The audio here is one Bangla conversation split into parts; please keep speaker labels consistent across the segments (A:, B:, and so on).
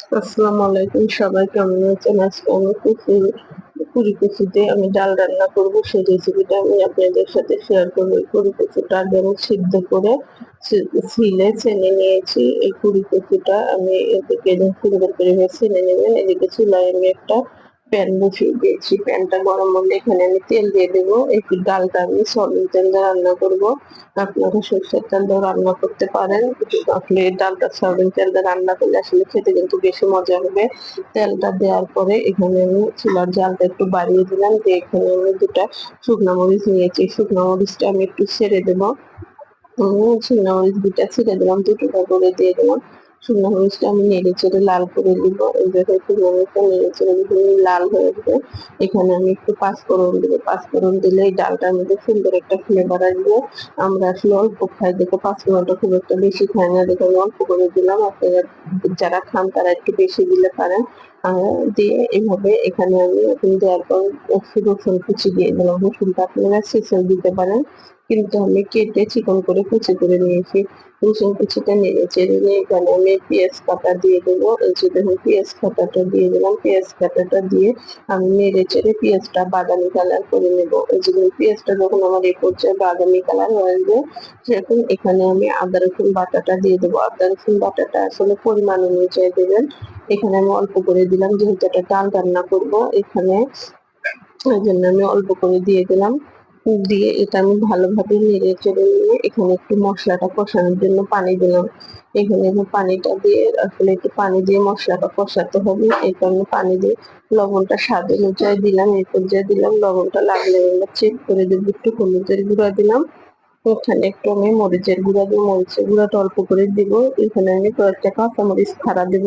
A: আসসালামু আলাইকুম, সবাই কেমন আছেন? আজকে আমি কচু পুরি কচুতে আমি ডাল রান্না করব। সেই রেসিপিটা আমি আপনাদের সাথে শেয়ার করব। এই পুরি কচুটা আগে আমি সিদ্ধ করে ছিলে ছেনে নিয়েছি। এই কুড়ি কচুটা আমি এদিকে সুন্দর করে ছেনে নেবেন। এদিকে চুলায় আমি একটা প্যান বসিয়ে দিয়েছি, প্যানটা গরম হলে এখানে আমি তেল দিয়ে দেবো, একটু ডালটা আমি সয়াবিন তেল দিয়ে রান্না করব। আপনারা সরষের তেল দিয়ে রান্না করতে পারেন আসলে ডালটা সয়াবিন তেল দিয়ে রান্না করলে আসলে খেতে কিন্তু বেশি মজা হবে। তেলটা দেওয়ার পরে এখানে আমি চুলার জালটা একটু বাড়িয়ে দিলাম, দিয়ে এখানে আমি দুটা শুকনো মরিচ নিয়েছি, শুকনো মরিচটা আমি একটু ছেড়ে দেবো। শুকনো মরিচ দুটা ছেড়ে দিলাম দুটো করে দিয়ে দিলাম। শুকনো মরিচটা আমি নেড়ে চেড়ে লাল করে দিব। এই দেখো শুকনো মরিচটা নেড়ে চেড়ে লাল হয়ে যাবে। এখানে আমি একটু পাঁচফোড়ন দেবো। পাঁচফোড়ন দিলে এই ডালটার মধ্যে সুন্দর একটা ফ্লেভার আসবে। আমরা আসলে অল্প খাই দেখো পাঁচফোড়নটা খুব একটা বেশি খাই না দেখো আমি অল্প করে দিলাম। আপনারা যারা খান তারা একটু বেশি দিলে পারেন। দিয়ে এভাবে এখানে আমি এখন দেওয়ার পর রসুন কুচি দিয়ে দিলাম। রসুনটা আপনারা শেষে দিতে পারেন, কিন্তু আমি কেটে চিকন করে কুচি করে নিয়েছি। রসুন কুচিটা নেড়ে চেড়ে নিয়ে এখানে আমি পেঁয়াজ কাটা দিয়ে দেবো। এই যে দেখুন পেঁয়াজ কাটাটা দিয়ে দিলাম। পেঁয়াজ কাটাটা দিয়ে আমি নেড়ে চেড়ে পেঁয়াজটা বাদামি কালার করে নেব। এই যে পেঁয়াজটা যখন আমার এই পর্যায়ে বাদামি কালার হয়ে যাবে সেরকম এখানে আমি আদা, রসুন বাটাটা দিয়ে দেবো। আদা, রসুন বাটাটা আসলে পরিমাণ অনুযায়ী দেবেন। এখানে আমি অল্প করে দিলাম, যেহেতু একটা ডাল রান্না করব, এখানে ওই জন্য আমি অল্প করে দিয়ে দিলাম। দিয়ে এটা আমি ভালোভাবে নেড়ে চেড়ে নিয়ে এখানে একটু মশলাটা কষানোর জন্য পানি দিলাম। এখানে পানিটা দিয়ে আসলে একটু পানি দিয়ে মশলাটা কষাতে হবে, এই কারণে পানি দিয়ে লবণটা স্বাদ অনুযায়ী দিলাম, এই পর্যায়ে দিলাম, লবণটা লাগলে চেক করে দেবো একটু হলুদের গুঁড়া দিলাম। এখানে একটু আমি মরিচের গুঁড়া দিব মরিচের গুঁড়াটা অল্প করে দিব। এখানে আমি কয়েকটা কাঁচামরিচ খাড়া দিব।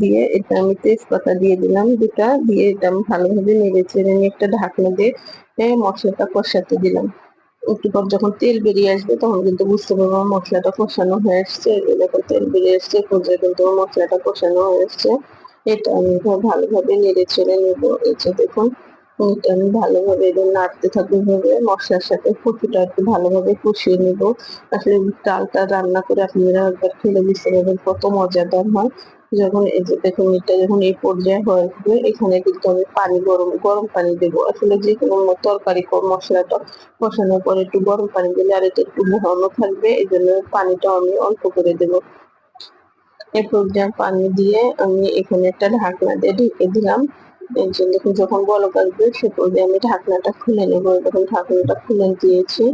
A: দিয়ে এটা আমি তেজপাতা দিয়ে দিলাম দুটা, দিয়ে এটা আমি ভালোভাবে নেড়ে চেড়ে নিয়ে একটা ঢাকনা দিয়ে মশলাটা কষাতে দিলাম। একটু পর যখন তেল বেরিয়ে আসবে তখন কিন্তু বুঝতে পারব মশলাটা কষানো হয়ে আসছে যখন তেল বেরিয়ে আসছে পর্যায়ে কিন্তু মশলাটা কষানো হয়ে আসছে এটা আমি ভালোভাবে নেড়ে চেড়ে নেব। এই যে দেখুন এটা আমি ভালোভাবে এদের নাড়তে থাকব ভাবে মশলার সাথে কচুটা একটু ভালোভাবে কষিয়ে নেব। আসলে ডালটা রান্না করে আপনারা একবার খেলে বুঝতে পারবেন কত মজাদার হয়। যখন এই যে দেখুন, এটা যখন এই পর্যায়ে হয়ে আসবে, এখানে কিন্তু আমি পানি গরম গরম পানি দেবো। আসলে যে কোনো তরকারি মশলাটা কষানোর পরে একটু গরম পানি দিলে আর এটা একটু ঘন থাকবে এই জন্য পানিটা আমি অল্প করে দেবো। এই পর্যায়ে পানি দিয়ে আমি এখানে একটা ঢাকনা দিয়ে ঢেকে দিলাম। এই জন্য যখন বলক আসবে, সে পর্যায়ে আমি ঢাকনাটা খুলে নেব। এরকম ঢাকনাটা খুলে দিয়েছি।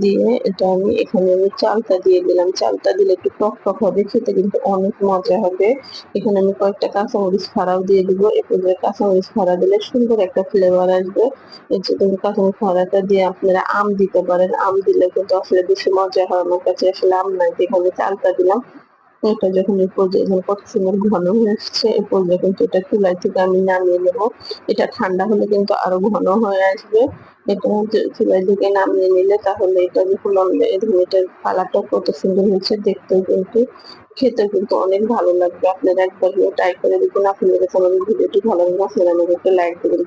A: দিয়ে এটা আমি এখানে আমি চালটা দিয়ে দিলাম। চালটা দিলে একটু টক টক হবে, খেতে কিন্তু অনেক মজা হবে। এখানে আমি কয়েকটা কাঁচামরিচ ফাড়াও দিয়ে দিব। এ পর্যায়ে কাঁচামরিচ ফাড়া দিলে সুন্দর একটা ফ্লেভার আসবে। এই যে তুমি কাঁচামরিচ ফাড়াটা দিয়ে আপনারা আম দিতে পারেন। আম দিলে কিন্তু আসলে বেশি মজা হয় আমার কাছে। আসলে আম নাই এখানে চালটা দিলাম। এটা যখন এই পর্যায়ে যখন কত সুন্দর ঘন হয়ে আসছে, এই পর্যায়ে কিন্তু এটা চুলাই থেকে আমি নামিয়ে নেব। এটা ঠান্ডা হলে কিন্তু আরও ঘন হয়ে আসবে। এটা চুলাই থেকে নামিয়ে নিলে তাহলে এটা যখন এটার কালারটা কত সুন্দর হয়েছে দেখতেও কিন্তু খেতে কিন্তু অনেক ভালো লাগবে। আপনারা একবার ট্রাই করে দেখুন। আপনাদের কাছে আমাদের ভিডিওটি ভালো লাগবে আপনারা আমাদেরকে লাইক দেবেন।